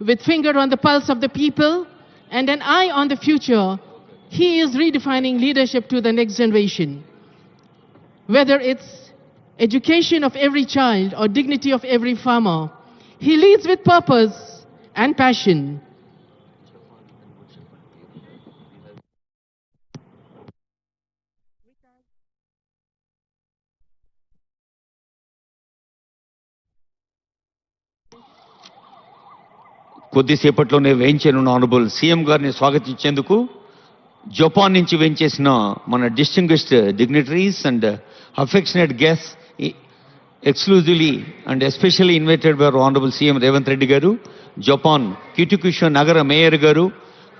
with finger on the pulse of the people and an eye on the future, he is redefining leadership to the next generation. Whether it's education of every child or dignity of every farmer, he leads with purpose and passion. కొద్దిసేపట్లోనే వేయించనున్న honourable CM గారిని స్వాగతించేందుకు Japan నుంచి వేయించేసిన మన distinguished dignitaries and affectionate guests exclusively and especially invited by honourable CM Revanth Reddy garu Japan Kitakyushu నగర mayor గారు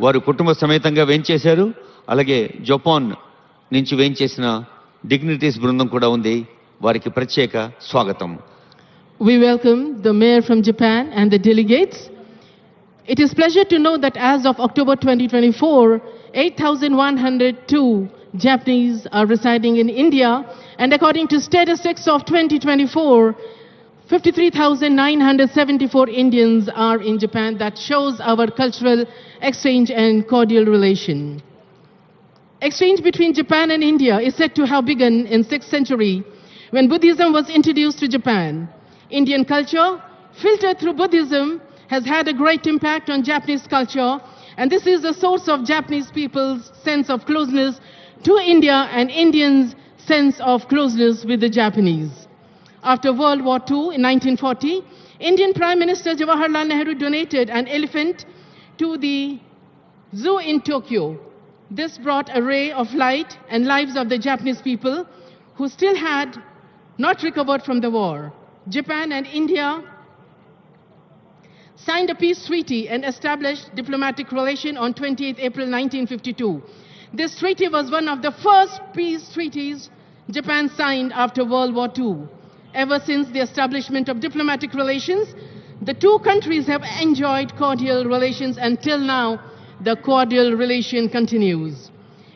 వారు కుటుంబ సమేతంగా వేయించేశారు. అలాగే జపాన్ నుంచి వేయించేసిన డిగ్నిటీస్ బృందం కూడా ఉంది. వారికి ప్రత్యేక స్వాగతం. We welcome the mayor from Japan and the delegates. It is pleasure to know that as of October 2024, 8,102 Japanese are residing in India, and according to statistics of 2024, 53,974 Indians are in Japan. That shows our cultural exchange and cordial relation. Exchange between Japan and India is said to have begun in 6th century when Buddhism was introduced to Japan. Indian culture, filtered through Buddhism, has had a great impact on Japanese culture, and this is the source of Japanese people's sense of closeness to India and Indians' sense of closeness with the Japanese. After World War II in 1940, Indian Prime Minister Jawaharlal Nehru donated an elephant to the zoo in Tokyo. This brought a ray of light and lives of the Japanese people who still had not recovered from the war. Japan and India signed a peace treaty and established diplomatic relation on 28 April 1952. This treaty was one of the first peace treaties Japan signed after World War II. Ever since the establishment of diplomatic relations, the two countries have enjoyed cordial relations until now. The cordial relation continues.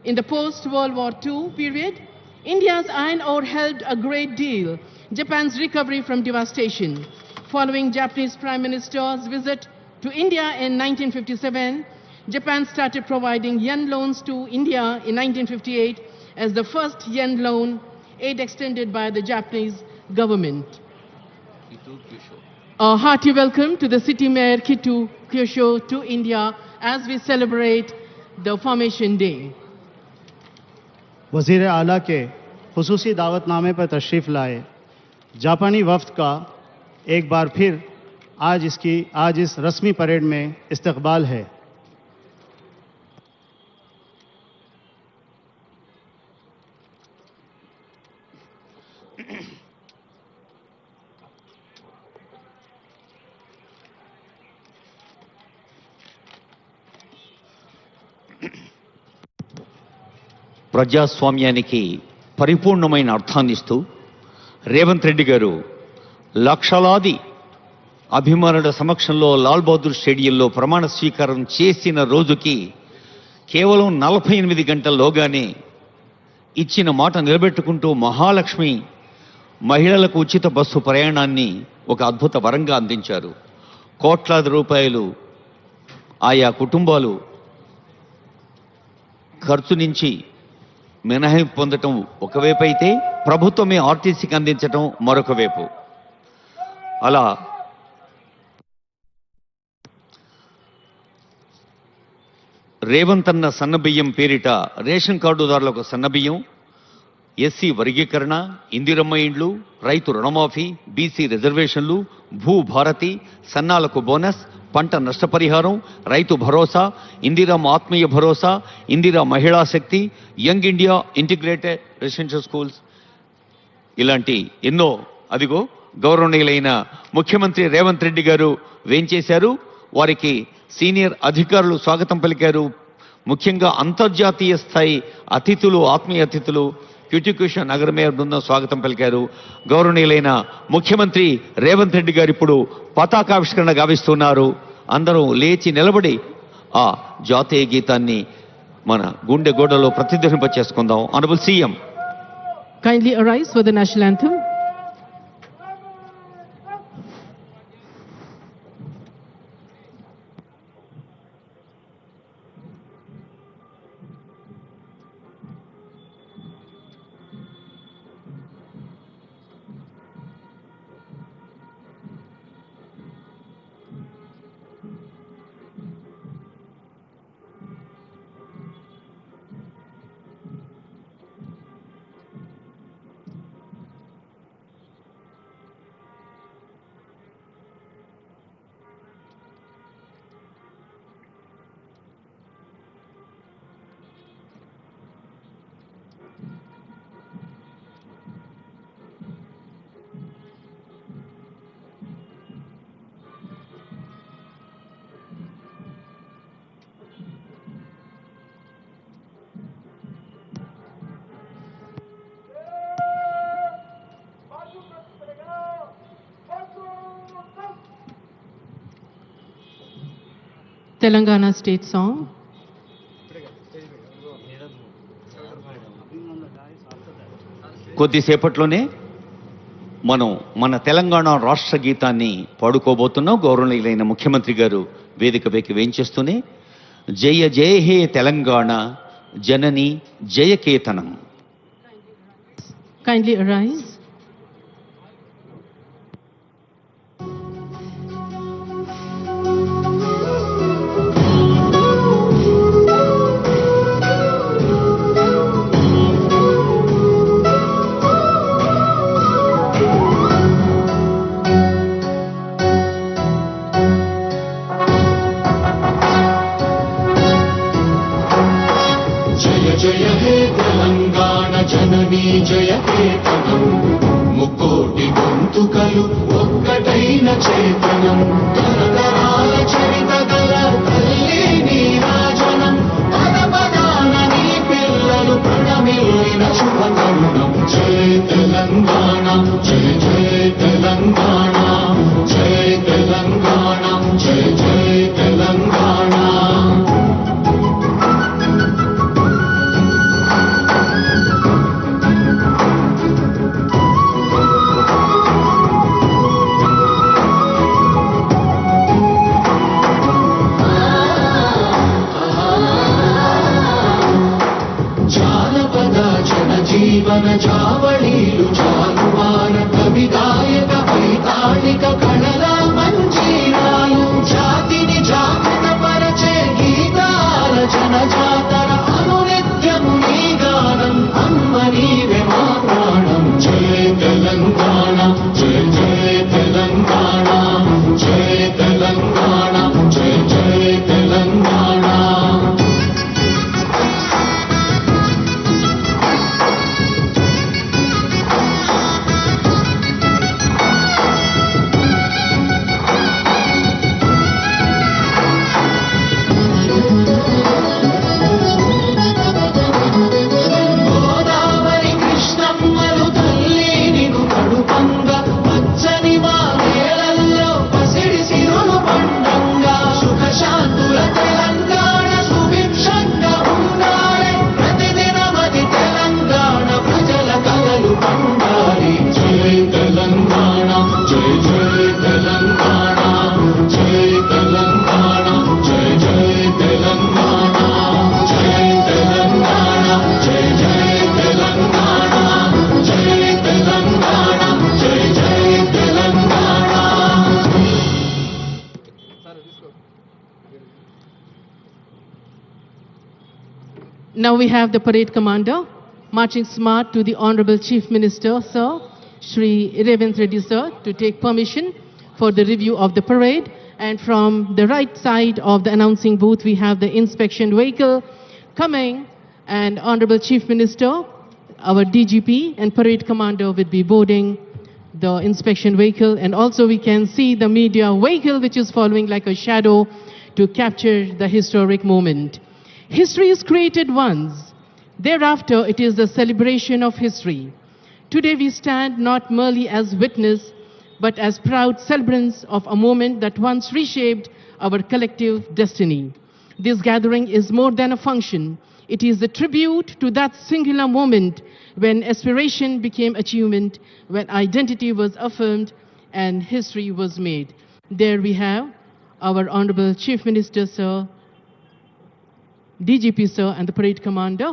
In the post-World War II period, India's iron ore helped a great deal Japan's recovery from devastation. Following Japanese Prime Minister's visit to India in 1957, Japan started providing yen loans to India in 1958 as the first yen loan aid extended by the Japanese government. A hearty welcome to the city mayor Kitu Kyosho to India as we celebrate the Formation Day. वज़ीर आला के खसूसी दावतनामे पर तशरीफ़ लाए जापानी वफ्द का एक बार फिर आज इसकी आज इस रस्मी परेड में इस्तकबाल है ప్రజాస్వామ్యానికి పరిపూర్ణమైన అర్థాన్నిస్తూ రేవంత్ రెడ్డి గారు లక్షలాది అభిమానుల సమక్షంలో లాల్ బహదూర్ స్టేడియంలో ప్రమాణ స్వీకారం చేసిన రోజుకి కేవలం నలభై ఎనిమిది గంటల్లోగానే ఇచ్చిన మాట నిలబెట్టుకుంటూ మహాలక్ష్మి మహిళలకు ఉచిత బస్సు ప్రయాణాన్ని ఒక అద్భుత వరంగా అందించారు. కోట్లాది రూపాయలు ఆయా కుటుంబాలు ఖర్చు నుంచి మినహాయింపు పొందటం ఒకవైపు అయితే ప్రభుత్వమే ఆర్టీసీకి అందించటం మరొక వైపు. అలా. రేవంత్ అన్న సన్నబియ్యం పేరిట రేషన్ కార్డుదారులకు సన్నబియ్యం ఎస్సీ వర్గీకరణ ఇందిరమ్మ ఇండ్లు రైతు రుణమాఫీ బీసీ రిజర్వేషన్లు భూ భారతి సన్నాలకు బోనస్ పంట నష్టపరిహారం Rythu Bharosa Indiramma Atmiya Bharosa Indira Mahila Shakti young India integrated residential schools. ఇలాంటి ఎన్నో అదిగో గౌరవనీయులైన ముఖ్యమంత్రి రేవంత్ రెడ్డి గారు వేంచేశారు వారికి సీనియర్ అధికారులు స్వాగతం పలికారు. ముఖ్యంగా అంతర్జాతీయ స్థాయి అతిథులు ఆత్మీయ అతిథులు క్యూటిక్యూష నగర మేయర్ బృందం స్వాగతం పలికారు. గౌరవనీయులైన ముఖ్యమంత్రి రేవంత్ రెడ్డి గారు ఇప్పుడు పతాకావిష్కరణ గావిస్తున్నారు. అందరూ లేచి నిలబడి ఆ జాతీయ గీతాన్ని మన గుండె గోడలో ప్రతిధ్వనింప చేసుకుందాం honourable CM Kindly arise for the national anthem. Telangana state song. కొద్దిసేపట్లోనే మనం మన తెలంగాణ రాష్ట్ర గీతాన్ని పాడుకోబోతున్నాం గౌరవనీయులైన ముఖ్యమంత్రి గారు వేదికపైకి వేయించేస్తూనే జయ జయ హే తెలంగాణ జనని జయకేతనం Kindly arise. चैतन्यं పవన చావళీలు చా Now we have the parade commander marching smart to the Honorable Chief Minister, Sir, Shri Revent Reddy, Sir, to take permission for the review of the parade. And from the right side of the announcing booth, we have the inspection vehicle coming. And Honorable Chief Minister, our DGP and parade commander will be boarding the inspection vehicle. And also we can see the media vehicle, which is following like a shadow to capture the historic moment. History is created once. Thereafter, it is the celebration of history. Today, we stand not merely as witness, but as proud celebrants of a moment that once reshaped our collective destiny. This gathering is more than a function. It is a tribute to that singular moment when aspiration became achievement, when identity was affirmed, and history was made. There we have our Honorable Chief Minister, Sir, DGP, Sir, and the parade commander.